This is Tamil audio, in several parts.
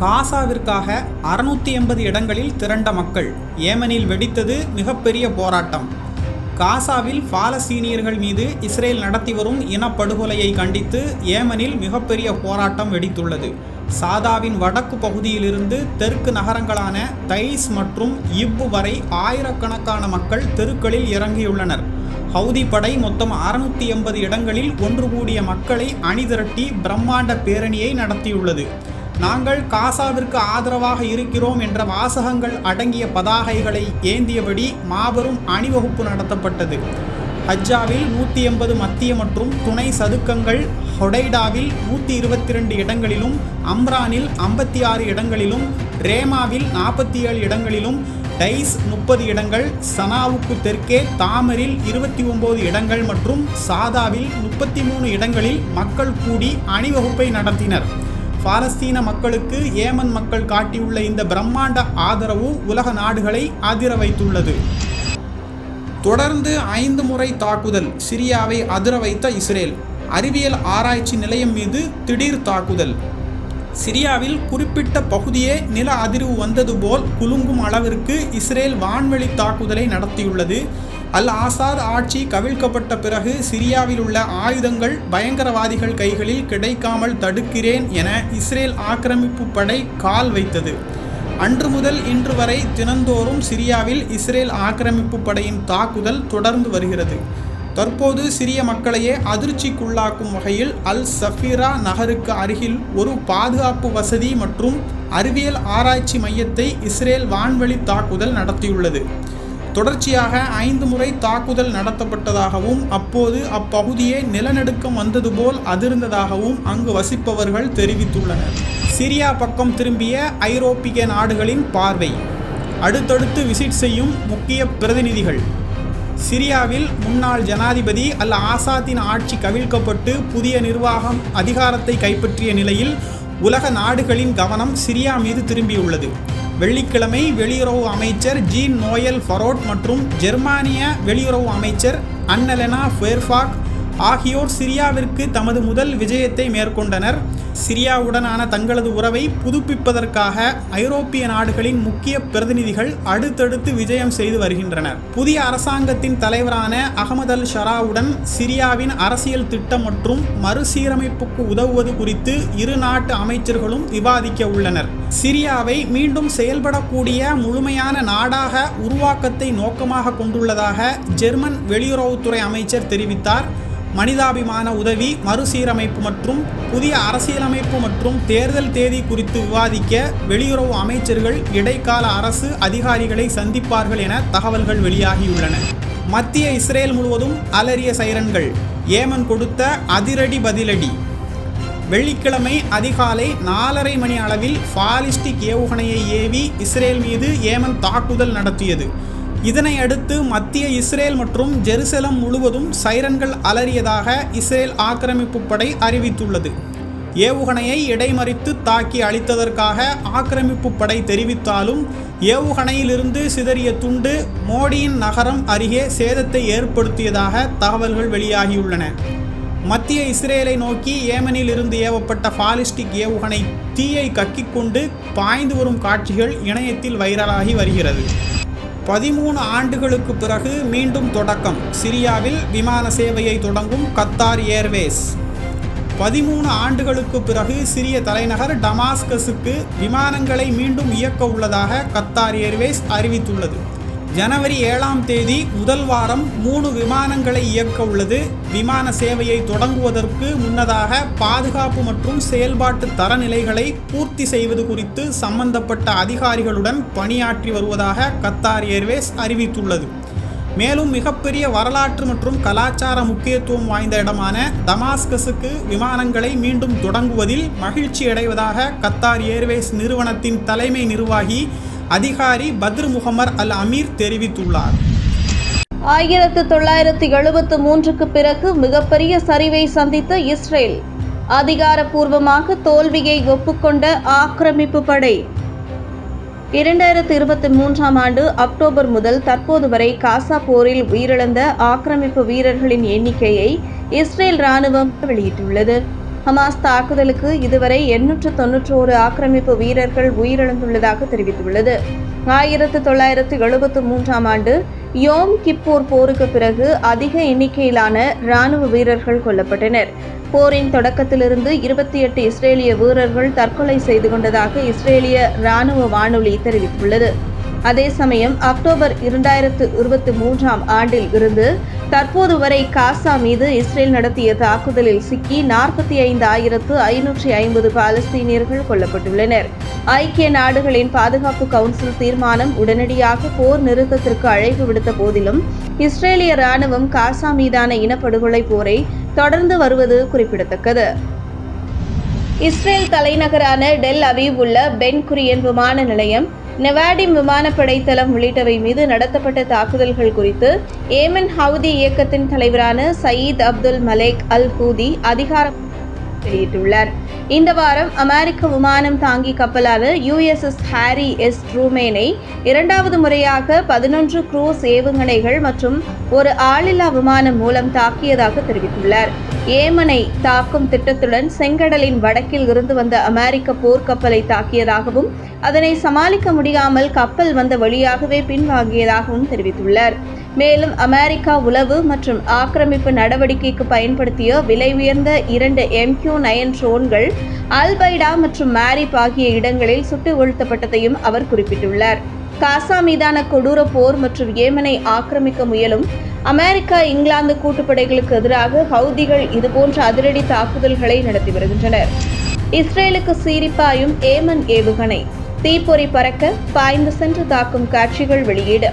காசாவிற்காக அறுநூற்றி எண்பது இடங்களில் திரண்ட மக்கள் ஏமனில் வெடித்தது மிகப்பெரிய போராட்டம். காசாவில் பாலஸ்தீனியர்கள் மீது இஸ்ரேல் நடத்தி வரும் இனப்படுகொலையை கண்டித்து ஏமனில் மிகப்பெரிய போராட்டம் வெடித்துள்ளது. சாதாவின் வடக்கு பகுதியிலிருந்து தெற்கு நகரங்களான தைஸ் மற்றும் இப்பு வரை ஆயிரக்கணக்கான மக்கள் தெருக்களில் இறங்கியுள்ளனர். ஹவுதி படை மொத்தம் அறுநூத்தி எண்பது இடங்களில் ஒன்று கூடிய மக்களை அணிதிரட்டி பிரம்மாண்ட பேரணியை நடத்தியுள்ளது. நாங்கள் காசாவிற்கு ஆதரவாக இருக்கிறோம் என்ற வாசகங்கள் அடங்கிய பதாகைகளை ஏந்தியபடி மாபெரும் அணிவகுப்பு நடத்தப்பட்டது. ஹஜ்ஜாவில் நூற்றி எண்பது மத்திய மற்றும் துணை சதுக்கங்கள் ஹொடைடாவில் நூற்றி இருபத்தி ரெண்டு இடங்களிலும் அம்ரானில் ஐம்பத்தி ஆறு இடங்களிலும் ரேமாவில் நாற்பத்தி ஏழு இடங்களிலும் டைஸ் முப்பது இடங்கள் சனாவுக்கு தெற்கே தாமரில் இருபத்தி ஒம்பது இடங்கள் மற்றும் சாதாவில் முப்பத்தி மூணு இடங்களில் மக்கள் கூடி அணிவகுப்பை நடத்தினர். பாலஸ்தீன மக்களுக்கு ஏமன் மக்கள் காட்டியுள்ள இந்த பிரம்மாண்ட ஆதரவு உலக நாடுகளை அதிர வைத்துள்ளது. தொடர்ந்து ஐந்து முறை தாக்குதல் சிரியாவை அதிர வைத்த இஸ்ரேல். அறிவியல் ஆராய்ச்சி நிலையம் மீது திடீர் தாக்குதல். சிரியாவில் குறிப்பிட்ட பகுதியே நில அதிர்வு வந்தது போல் குலுங்கும் அளவிற்கு இஸ்ரேல் வான்வெளி தாக்குதலை நடத்தியுள்ளது. அல் ஆசாத் ஆட்சி கவிழ்க்கப்பட்ட பிறகு சிரியாவில் உள்ள ஆயுதங்கள் பயங்கரவாதிகள் கைகளில் கிடைக்காமல் தடுக்கிறேன் என இஸ்ரேல் ஆக்கிரமிப்பு படை கால் வைத்தது. அன்று முதல் இன்று வரை தினந்தோறும் சிரியாவில் இஸ்ரேல் ஆக்கிரமிப்பு படையின் தாக்குதல் தொடர்ந்து வருகிறது. தற்போது சிறிய மக்களையே அதிர்ச்சிக்குள்ளாக்கும் வகையில் அல் சஃபீரா நகருக்கு அருகில் ஒரு பாதுகாப்பு வசதி மற்றும் அறிவியல் ஆராய்ச்சி மையத்தை இஸ்ரேல் வான்வழி தாக்குதல் நடத்தியுள்ளது. தொடர்ச்சியாக ஐந்து முறை தாக்குதல் நடத்தப்பட்டதாகவும் அப்போது அப்பகுதியே நிலநடுக்கம் வந்தது போல் அதிர்ந்ததாகவும் அங்கு வசிப்பவர்கள் தெரிவித்துள்ளனர். சிரியா பக்கம் திரும்பிய ஐரோப்பிய நாடுகளின் பார்வை. அடுத்தடுத்து விசிட் செய்யும் முக்கிய பிரதிநிதிகள். சிரியாவில் முன்னாள் ஜனாதிபதி அல் ஆசாத்தின் ஆட்சி கவிழ்க்கப்பட்டு புதிய நிர்வாகம் அதிகாரத்தை கைப்பற்றிய நிலையில் உலக நாடுகளின் கவனம் சிரியா மீது திரும்பியுள்ளது. வெள்ளிக்கிழமை வெளியுறவு அமைச்சர் ஜீன் நோயல் ஃபரோட் மற்றும் ஜெர்மானிய வெளியுறவு அமைச்சர் அன்னலெனா ஃபேர்ஃபாக் ஆகியோர் சிரியாவிற்கு தமது முதல் விஜயத்தை மேற்கொண்டனர். சிரியாவுடனான தங்களது உறவை புதுப்பிப்பதற்காக ஐரோப்பிய நாடுகளின் முக்கிய பிரதிநிதிகள் அடுத்தடுத்து விஜயம் செய்து வருகின்றனர். புதிய அரசாங்கத்தின் தலைவரான அகமது அல் ஷராவுடன் சிரியாவின் அரசியல் திட்டம் மற்றும் மறுசீரமைப்புக்கு உதவுவது குறித்து இரு நாட்டு அமைச்சர்களும் விவாதிக்க உள்ளனர். சிரியாவை மீண்டும் செயல்படக்கூடிய முழுமையான நாடாக உருவாக்கத்தை நோக்கமாக கொண்டுள்ளதாக ஜெர்மன் வெளியுறவுத்துறை அமைச்சர் தெரிவித்தார். மனிதாபிமான உதவி மறுசீரமைப்பு மற்றும் புதிய அரசியலமைப்பு மற்றும் தேர்தல் தேதி குறித்து விவாதிக்க வெளியுறவு அமைச்சர்கள் இடைக்கால அரசு அதிகாரிகளை சந்திப்பார்கள் என தகவல்கள் வெளியாகியுள்ளன. மத்திய இஸ்ரேல் முழுவதும் அலறிய சைரன்கள். ஏமன் கொடுத்த அதிரடி பதிலடி. வெள்ளிக்கிழமை அதிகாலை நாலரை மணி அளவில் பாலிஸ்டிக் ஏவுகணையை ஏவி இஸ்ரேல் மீது ஏமன் தாக்குதல் நடத்தியது. இதனை அடுத்து மத்திய இஸ்ரேல் மற்றும் ஜெருசலம் முழுவதும் சைரன்கள் அலறியதாக இஸ்ரேல் ஆக்கிரமிப்பு படை அறிவித்துள்ளது. ஏவுகணையை இடைமறித்து தாக்கி அழித்ததற்காக ஆக்கிரமிப்பு படை தெரிவித்தாலும் ஏவுகணையிலிருந்து சிதறிய துண்டு மோடியின் நகரம் அருகே சேதத்தை ஏற்படுத்தியதாக தகவல்கள் வெளியாகியுள்ளன. மத்திய இஸ்ரேலை நோக்கி ஏமனில் இருந்து ஏவப்பட்ட பாலிஸ்டிக் ஏவுகணை தீயை கக்கிக்கொண்டு பாய்ந்து வரும் காட்சிகள் இணையத்தில் வைரலாகி வருகிறது. பதிமூணு ஆண்டுகளுக்கு பிறகு மீண்டும் தொடக்கம். சிரியாவில் விமான சேவையை தொடங்கும் கத்தார் ஏர்வேஸ். பதிமூணு ஆண்டுகளுக்கு பிறகு சிரிய தலைநகர் டமாஸ்கஸுக்கு விமானங்களை மீண்டும் இயக்க உள்ளதாக கத்தார் ஏர்வேஸ் அறிவித்துள்ளது. ஜனவரி ஏழாம் தேதி முதல் வாரம் மூணு விமானங்களை இயக்க உள்ளது. விமான சேவையை தொடங்குவதற்கு முன்னதாக பாதுகாப்பு மற்றும் செயல்பாட்டு தரநிலைகளை பூர்த்தி செய்வது குறித்து சம்பந்தப்பட்ட அதிகாரிகளுடன் பணியாற்றி வருவதாக கத்தார் ஏர்வேஸ் அறிவித்துள்ளது. மேலும் மிகப்பெரிய வரலாற்று மற்றும் கலாச்சார முக்கியத்துவம் வாய்ந்த இடமான தமாஸ்கஸுக்கு விமானங்களை மீண்டும் தொடங்குவதில் மகிழ்ச்சி அடைவதாக கத்தார் ஏர்வேஸ் நிறுவனத்தின் தலைமை நிர்வாகி அதிகாரி பத்ர் முகமர் அல் அமீர் தெரிவித்துள்ளார். ஆயிரத்து தொள்ளாயிரத்து எழுபத்து மூன்றுக்கு பிறகு மிகப்பெரிய சரிவை சந்தித்த இஸ்ரேல் அதிகாரப்பூர்வமாக தோல்வியை ஒப்புக்கொண்ட ஆக்கிரமிப்பு படை. இரண்டாயிரத்து இருபத்தி மூன்றாம் ஆண்டு அக்டோபர் முதல் தற்போது வரை காசா போரில் உயிரிழந்த ஆக்கிரமிப்பு வீரர்களின் எண்ணிக்கையை இஸ்ரேல் ராணுவம் வெளியிட்டுள்ளது. ஹமாஸ் தாக்குதலுக்கு இதுவரை எண்ணூற்று தொன்னூற்றோரு ஆக்கிரமிப்பு வீரர்கள் உயிரிழந்துள்ளதாக தெரிவித்துள்ளது. ஆயிரத்து தொள்ளாயிரத்து எழுபத்து மூன்றாம் ஆண்டு யோம் கிப்பூர் போருக்கு பிறகு அதிக எண்ணிக்கையிலான இராணுவ வீரர்கள் கொல்லப்பட்டனர். போரின் தொடக்கத்திலிருந்து இருபத்தி எட்டு இஸ்ரேலிய வீரர்கள் தற்கொலை செய்து கொண்டதாக இஸ்ரேலிய இராணுவ வானொலி தெரிவித்துள்ளது. அதே சமயம் அக்டோபர் இரண்டாயிரத்து இருபத்தி மூன்றாம் ஆண்டில் இருந்து தற்போது வரை காசா மீது இஸ்ரேல் நடத்திய தாக்குதலில் சிக்கி நாற்பத்தி ஐந்து ஆயிரத்து ஐநூற்றி ஐம்பது பாலஸ்தீனியர்கள் கொல்லப்பட்டுள்ளனர். ஐக்கிய நாடுகளின் பாதுகாப்பு கவுன்சில் தீர்மானம் உடனடியாக போர் நிறுத்தத்திற்கு அழைப்பு விடுத்த போதிலும் இஸ்ரேலிய ராணுவம் காசா மீதான இனப்படுகொலை போரை தொடர்ந்து வருவது குறிப்பிடத்தக்கது. இஸ்ரேல் தலைநகரான டெல் அவீவ் உள்ள பென் குரியன் விமான நிலையம் நெவாடிம் விமானப்படை தளம் உள்ளிட்டவை மீது நடத்தப்பட்ட தாக்குதல்கள் குறித்து ஏமன் ஹவுதி இயக்கத்தின் தலைவரான Sayeed Abdul Malek al Houthi அதிகாரம் வெளியிட்டுள்ளார். இந்த வாரம் அமெரிக்க விமானம் தாங்கி கப்பலான யுஎஸ்எஸ் ஹாரி எஸ் ட்ரூமேனை இரண்டாவது முறையாக பதினொன்று குரூஸ் ஏவுகணைகள் மற்றும் ஒரு ஆளில்லா விமானம் மூலம் தாக்கியதாக தெரிவித்துள்ளார். ஏமனை தாக்கும் திட்டத்துடன் செங்கடலின் வடக்கில் இருந்து வந்த அமெரிக்க போர்க்கப்பலை தாக்கியதாகவும் அதனை சமாளிக்க முடியாமல் கப்பல் வந்த வழியாகவே பின்வாங்கியதாகவும் தெரிவித்துள்ளார். மேலும் அமெரிக்கா உளவு மற்றும் ஆக்கிரமிப்பு நடவடிக்கைக்கு பயன்படுத்திய விலை உயர்ந்த இரண்டு எம்கியூ நயன் ட்ரோன்கள் அல்பைடா மற்றும் மேரிப் ஆகிய இடங்களில் சுட்டு வீழ்த்தப்பட்டதையும் அவர் குறிப்பிட்டுள்ளார். காசா மீதான கொடூர போர் மற்றும் ஏமனை ஆக்கிரமிக்க முயலும் அமெரிக்கா இங்கிலாந்து கூட்டுப்படைகளுக்கு எதிராக ஹவுதிகள் இதுபோன்ற அதிரடி தாக்குதல்களை நடத்தி வருகின்றனர். இஸ்ரேலுக்கு சீரிப்பாயும் ஏமன் ஏவுகணை. தீப்பொறி பறக்க பாய்ந்து சென்று தாக்கும் காட்சிகள் வெளியீடு.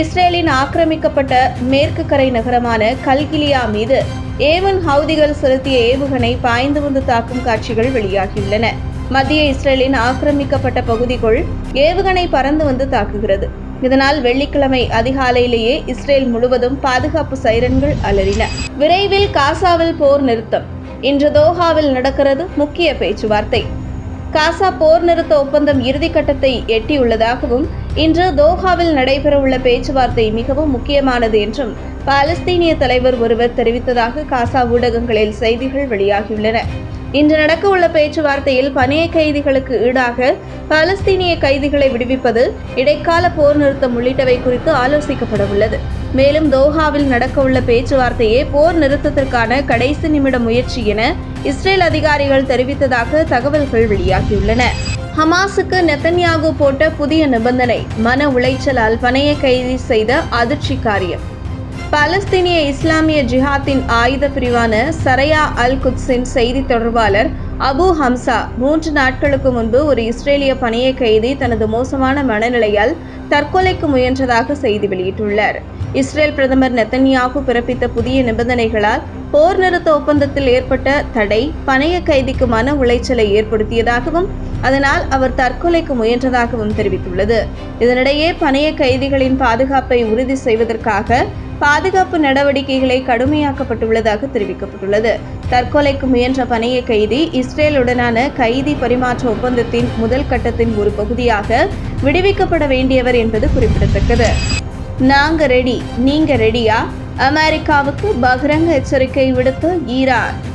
இஸ்ரேலின் ஆக்கிரமிக்கப்பட்ட மேற்கு கரை நகரமான கல்கிலியா மீது ஏமன் ஹவுதிகள் செலுத்திய ஏவுகணை பாய்ந்து வந்து தாக்கும் காட்சிகள் வெளியாகியுள்ளன. மத்திய இஸ்ரேலின் ஆக்கிரமிக்கப்பட்ட பகுதிக்குள் ஏவுகணை பறந்து வந்து தாக்குகிறது. இதனால் வெள்ளிக்கிழமை அதிகாலையிலேயே இஸ்ரேல் முழுவதும் பாதுகாப்பு சைரன்கள் அலறின. விரைவில் காசாவில் போர் நிறுத்தம். இன்று தோஹாவில் நடக்கிறது முக்கிய பேச்சுவார்த்தை. காசா போர் நிறுத்த ஒப்பந்தம் இறுதிக்கட்டத்தை எட்டியுள்ளதாகவும் இன்று தோஹாவில் நடைபெறவுள்ள பேச்சுவார்த்தை மிகவும் முக்கியமானது என்றும் பாலஸ்தீனிய தலைவர் ஒருவர் தெரிவித்ததாக காசா ஊடகங்களில் செய்திகள் வெளியாகியுள்ளன. இன்று நடக்கவுள்ள பேச்சுவார்த்தையில் பணைய கைதிகளுக்கு ஈடாக பாலஸ்தீனிய கைதிகளை விடுவிப்பது இடைக்கால போர் நிறுத்தம் உள்ளிட்டவை குறித்து ஆலோசிக்கப்பட உள்ளது மேலும் தோஹாவில் நடக்கவுள்ள பேச்சுவார்த்தையே போர் நிறுத்தத்திற்கான கடைசி நிமிட முயற்சி என இஸ்ரேல் அதிகாரிகள் தெரிவித்ததாக தகவல்கள் வெளியாகியுள்ளன. ஹமாஸுக்கு நெத்தன்யாகு போட்ட புதிய நிபந்தனை மன உளைச்சலால் பணைய கைது செய்த அதிர்ச்சி காரியம். பாலஸ்தீனிய இஸ்லாமிய ஜிஹாத்தின் ஆயுத பிரிவான சரையா அல் குத்ஸின் செய்தி தொடர்பாளர் அபு ஹம்சா மூன்று நாட்களுக்கு முன்பு ஒரு இஸ்ரேலிய பணைய கைதி தனது மோசமான மனநிலையால் தற்கொலைக்கு முயன்றதாக செய்தி வெளியிட்டுள்ளார். இஸ்ரேல் பிரதமர் நெத்தன்யாகு பிறப்பித்த புதிய நிபந்தனைகளால் போர் நிறுத்த ஒப்பந்தத்தில் ஏற்பட்ட தடை பணைய கைதிக்கு மன உளைச்சலை ஏற்படுத்தியதாகவும் அதனால் அவர் தற்கொலைக்கு முயன்றதாகவும் தெரிவித்துள்ளது. இதனிடையே பணைய கைதிகளின் பாதுகாப்பை உறுதி செய்வதற்காக பாதுகாப்பு நடவடிக்கைகளை கடுமையாக்கப்பட்டுள்ளதாக தெரிவிக்கப்பட்டுள்ளது. தற்கொலைக்கு முயன்ற பணைய கைதி இஸ்ரேலுடனான கைதி பரிமாற்ற ஒப்பந்தத்தின் முதல் கட்டத்தின் ஒரு பகுதியாக விடுவிக்கப்பட வேண்டியவர் என்பது குறிப்பிடத்தக்கது. நாங்க ரெடி நீங்க ரெடியா? அமெரிக்காவுக்கு பகிரங்க எச்சரிக்கை விடுத்த ஈரான்.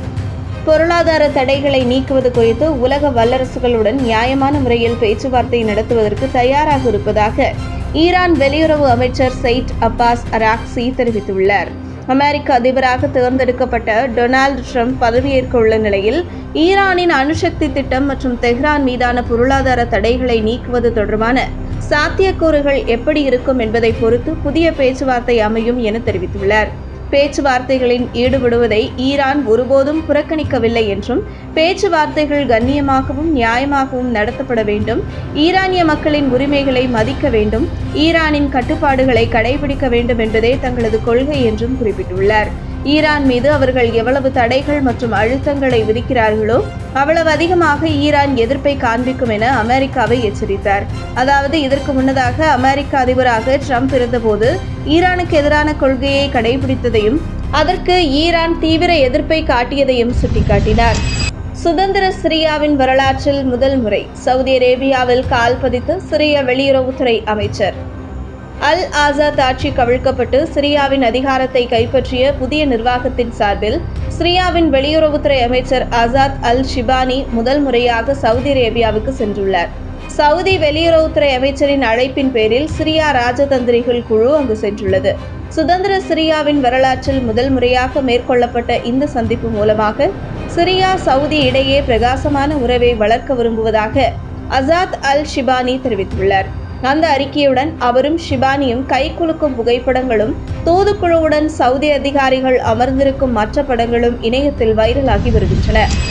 பொருளாதார தடைகளை நீக்குவது குறித்து உலக வல்லரசுகளுடன் நியாயமான முறையில் பேச்சுவார்த்தை நடத்துவதற்கு தயாராக இருப்பதாக ஈரான் வெளியுறவு அமைச்சர் செயிட் அப்பாஸ் அராக்சி தெரிவித்துள்ளார். அமெரிக்க அதிபராக தேர்ந்தெடுக்கப்பட்ட டொனால்டு ட்ரம்ப் பதவியேற்க உள்ள நிலையில் ஈரானின் அணுசக்தி திட்டம் மற்றும் தெஹ்ரான் மீதான பொருளாதார தடைகளை நீக்குவது தொடர்பான சாத்தியக்கூறுகள் எப்படி இருக்கும் என்பதை பொறுத்து புதிய பேச்சுவார்த்தை அமையும் என தெரிவித்துள்ளார். பேச்சுவார்த்தைகளில் ஈடுபடுவதை ஈரான் ஒருபோதும் புறக்கணிக்கவில்லை என்றும் பேச்சுவார்த்தைகள் கண்ணியமாகவும் நியாயமாகவும் நடத்தப்பட வேண்டும் ஈரானிய மக்களின் உரிமைகளை மதிக்க வேண்டும் ஈரானின் கட்டுப்பாடுகளை கடைபிடிக்க வேண்டும் என்பதே தங்களது கொள்கை என்றும் குறிப்பிட்டுள்ளார். ஈரான் மீது அவர்கள் எவ்வளவு தடைகள் மற்றும் அழுத்தங்களை விதிக்கிறார்களோ அவ்வளவு அதிகமாக ஈரான் எதிர்ப்பை காண்பிக்கும் என அமெரிக்காவை எச்சரித்தார். அதாவது இதற்கு முன்னதாக அமெரிக்க அதிபராக ட்ரம்ப் இருந்தபோது ஈரானுக்கு எதிரான கொள்கையை கடைபிடித்ததையும் அதற்கு ஈரான் தீவிர எதிர்ப்பை காட்டியதையும் சுட்டிக்காட்டினார். சுதந்திர சிரியாவின் வரலாற்றில் முதல் முறை சவுதி அரேபியாவில் கால் பதித்த சிரிய வெளியுறவுத்துறை அமைச்சர். அல் ஆசாத் ஆட்சி கவிழ்க்கப்பட்டு சிரியாவின் அதிகாரத்தை கைப்பற்றிய புதிய நிர்வாகத்தின் சார்பில் சிரியாவின் வெளியுறவுத்துறை அமைச்சர் ஆசாத் அல் ஷிபானி முதல் முறையாக சவுதி அரேபியாவுக்கு சென்றுள்ளார். சவுதி வெளியுறவுத்துறை அமைச்சரின் அழைப்பின் பேரில் சிரியா ராஜதந்திரிகள் குழு அங்கு சென்றுள்ளது. சுதந்திர சிரியாவின் வரலாற்றில் முதல் முறையாக மேற்கொள்ளப்பட்ட இந்த சந்திப்பு மூலமாக சிரியா சவுதி இடையே பிரகாசமான உறவை வளர்க்க விரும்புவதாக அசாத் அல் ஷிபானி தெரிவித்துள்ளார். அந்த அறிக்கையுடன் அவரும் ஷிபானியும் கைகுலுக்கும் புகைப்படங்களும் தூதுக்குழுவுடன் சவுதி அதிகாரிகள் அமர்ந்திருக்கும் மற்ற படங்களும் இணையத்தில் வைரலாகி வருகின்றன.